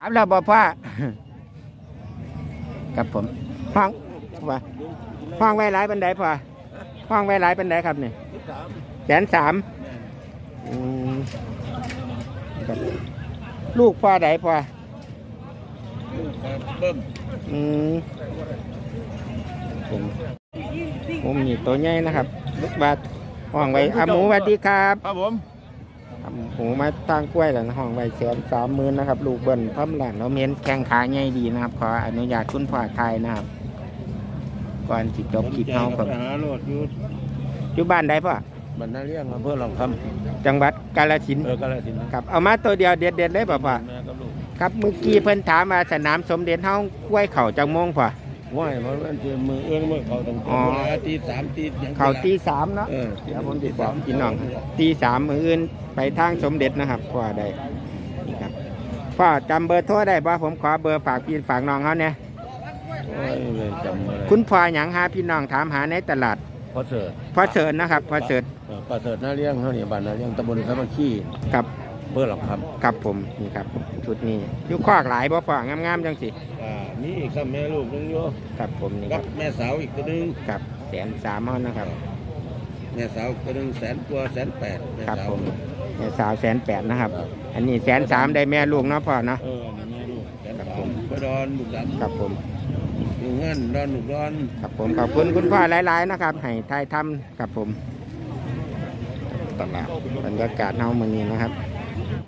ครับเราบอกว่ากับผมห้องว่าห้องไว้หลายบันไดพ่อห้องไว้หลายบันไดครับนี่แสนสามลูกพ่อใดพ่อเบิ้มอืมผมผมนี่ตัวใหญ่นะครับลูกบาทห้องไว้อาหมูสวัสดีครับครับผม หมูมาตั้งกล้วยแล้วนะห้องไว้แสนสามหมื่นนะครับ ลูกเบิ้ลพร้อมหลานเราเมียนแข้งขาใหญ่ดีนะครับ ขออนุญาตคุณพ่อไทยนะครับ ก่อนสิจบคลิปเฮาครับไปหาโรดอยู่อยู่บ้านใดพ่อบรรณาเลี้ยงอำเภอหลองคจังหวัดกาฬสินำธุ์เออกาฬสินธุ์นะครับเอามาตัวเดียวเด็ดๆเลยป่ะพ่อแม่กับลูกครับเมื่อกี้เพิ่นถามมาสนามสมเด็จเฮากล้วยเข่าจังมงพ่อ ว่ายเพราะมันจะมือเอื้องมือเขาตั้งอ๋แต่อเวลาตีสามตีอย่างเข่าตีสามเนาะเออเดี๋ยวผมจะบอกพี่น้องตีสามมืออื่นไปทางสมเด็จนะครับพ่อได้นี่ครับพ่อจำเบอร์โทรได้ป่ะผมขอเบอร์ฝากพี่ฝากน้องเขาเนี่ยโอ้ยเลยจำอะไรคุณพ่อหยังหาพี่น้องถามหาในตลาดพอเสิร์ตพ่อเสิร์ชนะครับพ่อเสิร์ชเออปลาเสิร์ตหน้าเลี้ยงเขาเนี่ยบ้านหน้าเลี้ยงตำบลสามัคคีกับอำ เภอหลองคกับผมนี่ครับชุดนี้อยุคอกหลายบ่พ่องามๆจังสิำอ่ามีอีกซ้ำแม่ลูกนึงอยู่กับผมนี่คกัรับบแม่สาวอีกตัวหนึงกับแสนสามเฮานะครับ แม่สาวตัวหนึงแสนกว่าแสนแปดแม่ครับสาวผมแม่สาวแสนแปดนะครับครับอันนี้แสนสามได้แม่ลูกเนาะพ่อเนาะ เออนี่แม่ลูกแสนครับสาผมมไปดอนลูกดำครับผมอยู่เงินดอนลูกดอนครับผมขอบคุณคุณพ่อหลายๆนะครับให้ทายทำครับผมตลาดบรรยากาศเฮามื้อนี้นะครับ